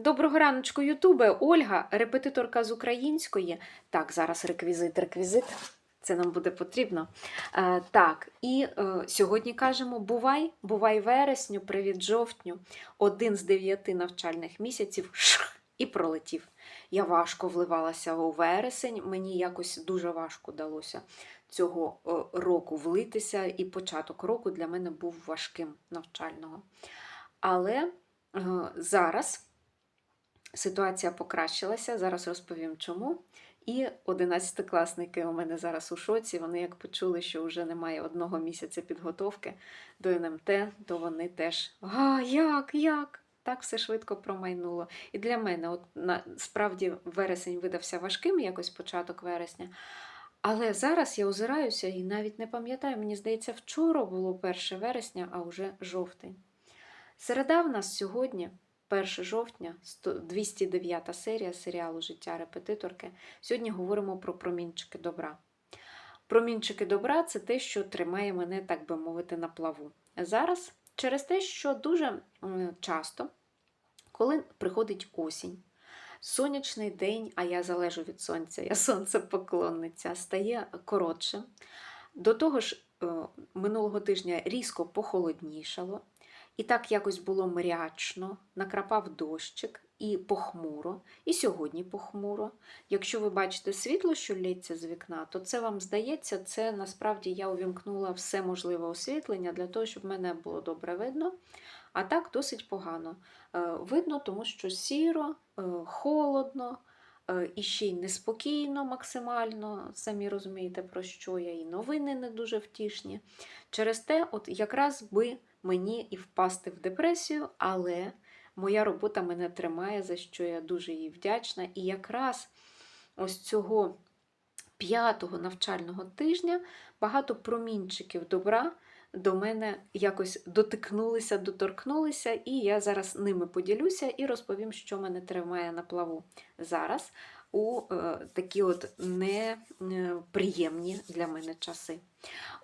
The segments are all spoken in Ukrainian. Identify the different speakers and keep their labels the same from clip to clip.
Speaker 1: Доброго раночку, Ютубе. Ольга, репетиторка з української. Так, зараз реквізит, реквізит. Це нам буде потрібно. Е, так, і е, сьогодні кажемо: бувай, бувай вересню, привіт жовтню. Один з дев'яти навчальних місяців шх, і пролетів. Я важко вливалася у вересень, мені якось дуже важко далося цього е, року влитися, і початок року для мене був важким навчального. Але е, зараз ситуація покращилася, зараз розповім чому. І одинадцятикласники у мене зараз у шоці. Вони як почули, що вже немає одного місяця підготовки до НМТ, то вони теж а як, як? Так все швидко промайнуло. І для мене, от на справді, вересень видався важким, якось початок вересня. Але зараз я озираюся і навіть не пам'ятаю, мені здається, вчора було 1 вересня, а вже жовтень. Середа в нас сьогодні, 1 жовтня, 100 209 серія серіалу Життя репетиторки. Сьогодні говоримо про промінчики добра. Промінчики добра це те, що тримає мене, так би мовити, на плаву. Зараз через те, що дуже часто, коли приходить осінь, сонячний день, а я залежу від сонця, я сонцепоклонниця, стає коротше. До того ж, е, минулого тижня різко похолоднішало, і так якось було мрячно, накрапав дощик і похмуро, і сьогодні похмуро. Якщо ви бачите світло, що лється з вікна, то це вам здається, це насправді я увімкнула все можливе освітлення для того, щоб мене було добре видно. А так досить погано. Е, Видно, тому що сіро, е, холодно, е, і ще й неспокійно максимально. Самі розумієте, про що я, і новини не дуже втішні. Через те, от якраз би мені і впасти в депресію, але моя робота мене тримає, за що я дуже їй вдячна. І якраз ось цього п'ятого навчального тижня багато промінчиків добра до мене якось дотикнулися, доторкнулися, і я зараз ними поділюся і розповім, що мене тримає на плаву зараз у е, такі от неприємні для мене часи.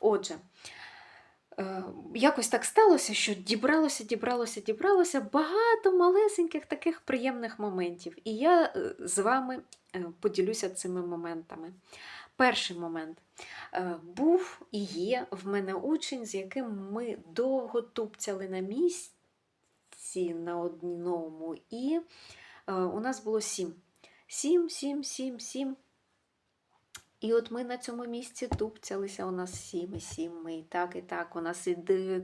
Speaker 1: Отже, е, якось так сталося, що дібралося, дібралося, дібралося багато малесеньких таких приємних моментів. І я е, з вами е, поділюся цими моментами. Перший момент. Е, Був і є в мене учень, з яким ми довго тупцяли на місці на одному, і е, у нас було сім. Сім, сім, сім, сім. І от ми на цьому місці тупцялися, у нас сім і сім, ми і так, і так. У нас і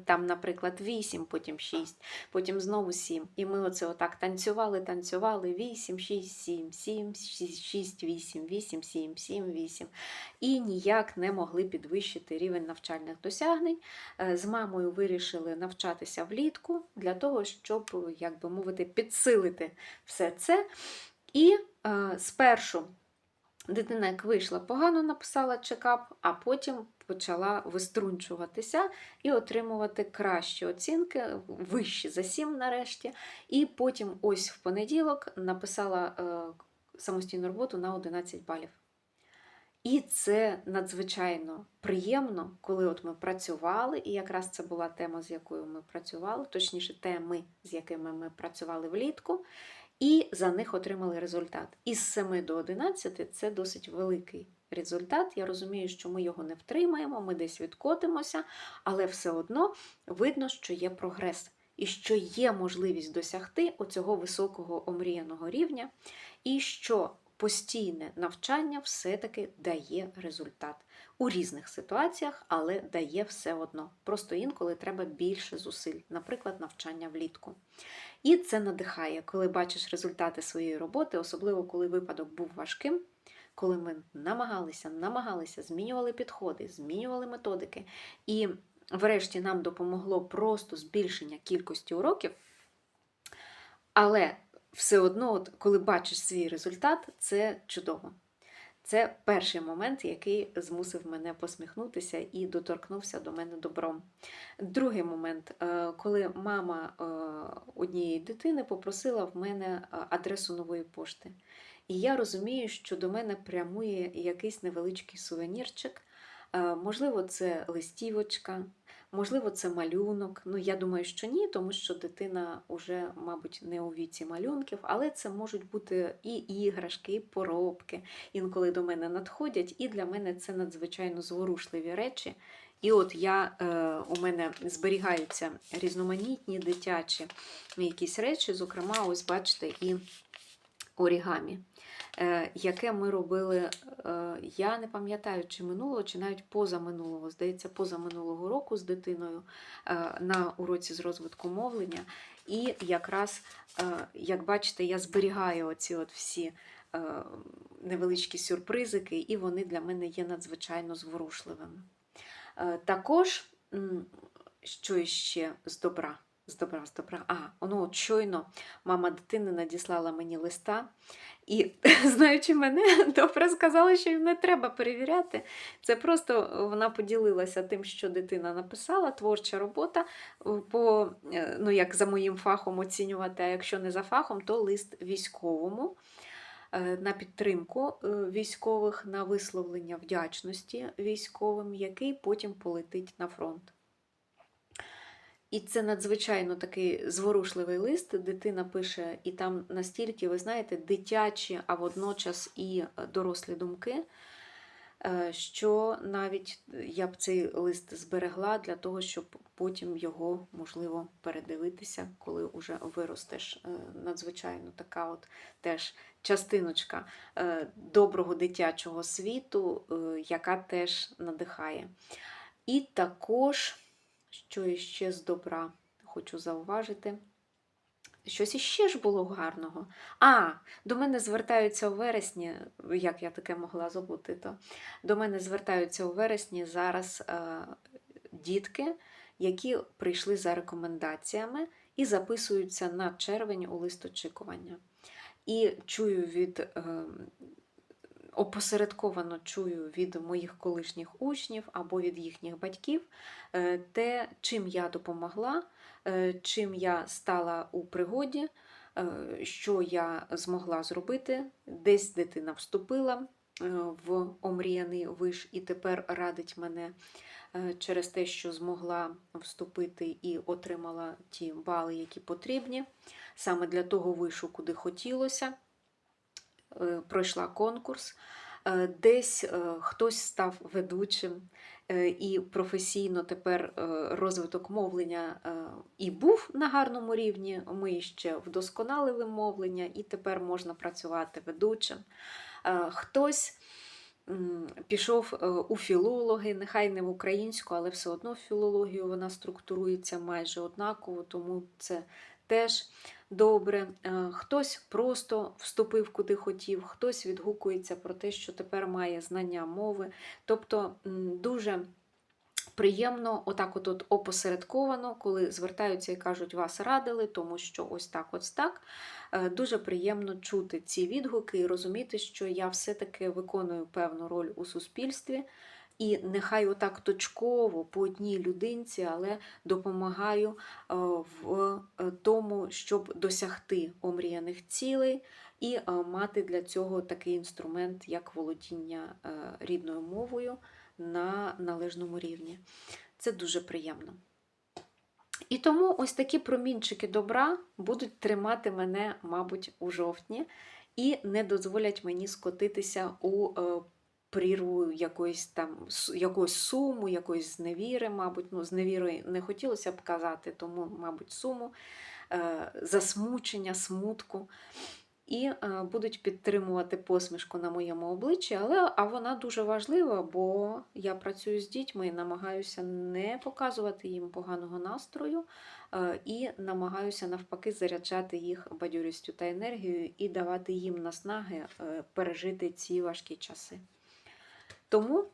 Speaker 1: там, наприклад, вісім, потім шість, потім знову сім. І ми оце отак танцювали, танцювали, вісім, шість, сім, сім, шість, вісім, вісім, сім, сім, вісім. І ніяк не могли підвищити рівень навчальних досягнень. Е, З мамою вирішили навчатися влітку для того, щоб, як би мовити, підсилити все це. І е, спершу Дитина, як вийшла, погано написала чекап, а потім почала виструнчуватися і отримувати кращі оцінки, вищі за 7 нарешті. І потім, ось в понеділок, написала е, самостійну роботу на 11 балів. І це надзвичайно приємно, коли от ми працювали, і якраз це була тема, з якою ми працювали, точніше, теми, з якими ми працювали влітку і за них отримали результат. Із 7 до 11 це досить великий результат. Я розумію, що ми його не втримаємо, ми десь відкотимося, але все одно видно, що є прогрес. І що є можливість досягти оцього високого омріяного рівня, і що постійне навчання все-таки дає результат у різних ситуаціях, але дає все одно. Просто інколи треба більше зусиль, наприклад, навчання влітку. І це надихає, коли бачиш результати своєї роботи, особливо коли випадок був важким, коли ми намагалися, намагалися, змінювали підходи, змінювали методики. І врешті нам допомогло просто збільшення кількості уроків. Але все одно, от, коли бачиш свій результат, це чудово. Це перший момент, який змусив мене посміхнутися і доторкнувся до мене добром. Другий момент, е, коли мама е, однієї дитини попросила в мене е, адресу нової пошти. І я розумію, що до мене прямує якийсь невеличкий сувенірчик. Можливо, це листівочка, Можливо, це малюнок. Ну, я думаю, що ні, тому що дитина вже, мабуть, не у віці малюнків, але це можуть бути і іграшки, і поробки. Інколи до мене надходять, і для мене це надзвичайно зворушливі речі. І от я, е, у мене зберігаються різноманітні дитячі якісь речі, зокрема, ось бачите, і орігамі, е, яке ми робили, е, я не пам'ятаю, чи минулого, чи навіть позаминулого, здається, позаминулого року з дитиною е, на уроці з розвитку мовлення. І якраз, е, як бачите, я зберігаю оці от всі е, невеличкі сюрпризики, і вони для мене є надзвичайно зворушливими. Також, що ще з добра? З добра, з добра. А, ну от щойно мама дитини надіслала мені листа, і, знаючи мене, добре сказала, що їм не треба перевіряти. Це просто вона поділилася тим, що дитина написала, творча робота, е, по, е, ну, як за моїм фахом оцінювати, а якщо не за фахом, то лист військовому е, на підтримку е, військових, на висловлення вдячності військовим, який потім полетить на фронт. І це надзвичайно такий зворушливий лист. Дитина пише, і там настільки, ви знаєте, дитячі, а водночас і дорослі думки, е, що навіть я б цей лист зберегла для того, щоб потім його можливо передивитися, коли вже виростеш. Е, Надзвичайно така от теж частиночка е, доброго дитячого світу, е, яка теж надихає. І також. Що іще з добра хочу зауважити. Щось іще ж було гарного. А, до мене звертаються у вересні, як я таке могла забути, то до мене звертаються у вересні зараз е, дітки, які прийшли за рекомендаціями і записуються на червень у лист очікування. І чую від е, опосередковано чую від моїх колишніх учнів або від їхніх батьків е, те, чим я допомогла, е, чим я стала у пригоді, е, що я змогла зробити. Десь дитина вступила в омріяний виш і тепер радить мене через те, що змогла вступити і отримала ті бали, які потрібні, саме для того вишу, куди хотілося. Е, пройшла конкурс, е, десь е, хтось став ведучим, і професійно тепер розвиток мовлення і був на гарному рівні. Ми ще вдосконалили мовлення, і тепер можна працювати ведучим. Хтось пішов у філологи, нехай не в українську, але все одно в філологію вона структурується майже однаково, тому це теж добре. Е, хтось просто вступив куди хотів, хтось відгукується про те, що тепер має знання мови. Тобто дуже приємно, отак от, опосередковано, коли звертаються і кажуть, вас радили, тому що ось так, ось так. Е, дуже приємно чути ці відгуки і розуміти, що я все-таки виконую певну роль у суспільстві. І нехай отак точково по одній людинці, але допомагаю е, в е, тому, щоб досягти омріяних цілей і е, мати для цього такий інструмент, як володіння рідною мовою на належному рівні. Це дуже приємно. І тому ось такі промінчики добра будуть тримати мене, мабуть, у жовтні, і не дозволять мені скотитися у прірву якоїсь там якоїсь суму, якоїсь зневіри, мабуть, ну, зневіри не хотілося б казати, тому, мабуть, суму, е, засмучення, смутку. І е, будуть підтримувати посмішку на моєму обличчі, але а вона дуже важлива, бо я працюю з дітьми намагаюся не показувати їм поганого настрою, е, і намагаюся навпаки заряджати їх бадьорістю та енергією і давати їм наснаги пережити ці важкі часи. Тому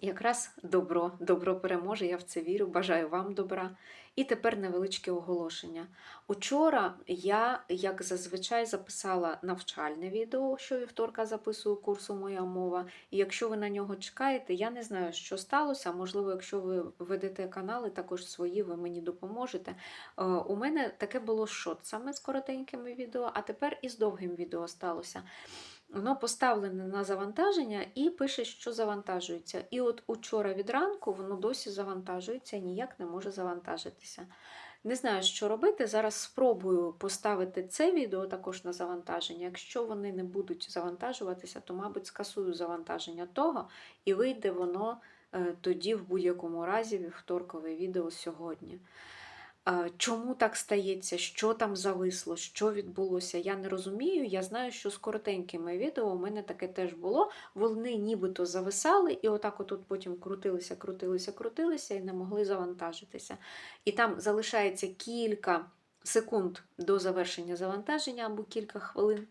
Speaker 1: якраз добро, добро переможе, я в це вірю, бажаю вам добра. І тепер невеличке оголошення. Учора я, як зазвичай, записала навчальне відео, що вівторка записую курсу Моя мова. І якщо ви на нього чекаєте, я не знаю, що сталося. Можливо, якщо ви ведете канали, також свої, ви мені допоможете. Е, у мене таке було шот саме з коротенькими відео, а тепер і з довгим відео сталося. Воно поставлене на завантаження і пише, що завантажується. І от учора від ранку воно досі завантажується ніяк не може завантажитися. Не знаю, що робити. Зараз спробую поставити це відео також на завантаження. Якщо вони не будуть завантажуватися, то, мабуть, скасую завантаження того, і вийде воно е, тоді, в будь-якому разі, вівторкове відео сьогодні. Чому так стається, що там зависло, що відбулося, я не розумію. Я знаю, що з коротенькими відео у мене таке теж було. Вони нібито зависали, і отак отут потім крутилися, крутилися, крутилися і не могли завантажитися. І там залишається кілька секунд до завершення завантаження або кілька хвилин.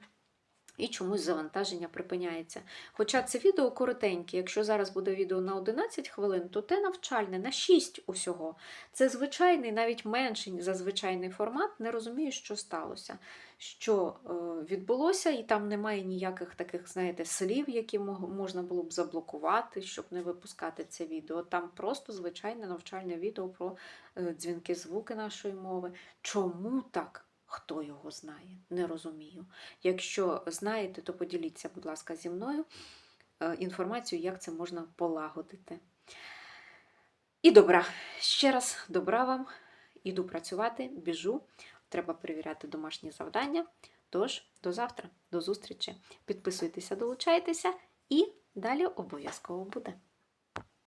Speaker 1: І чомусь завантаження припиняється. Хоча це відео коротеньке, якщо зараз буде відео на 11 хвилин, то те навчальне на 6 усього. Це звичайний, навіть менший за звичайний формат. Не розумію, що сталося, що е, відбулося, і там немає ніяких таких, знаєте, слів, які можна було б заблокувати, щоб не випускати це відео. Там просто звичайне навчальне відео про е, дзвінки звуки нашої мови. Чому так? Хто його знає? Не розумію. Якщо знаєте, то поділіться, будь ласка, зі мною е, інформацією, як це можна полагодити. І добра. Ще раз добра вам. Іду працювати, біжу. Треба перевіряти домашні завдання. Тож, до завтра, до зустрічі. Підписуйтеся, долучайтеся, і далі обов'язково буде.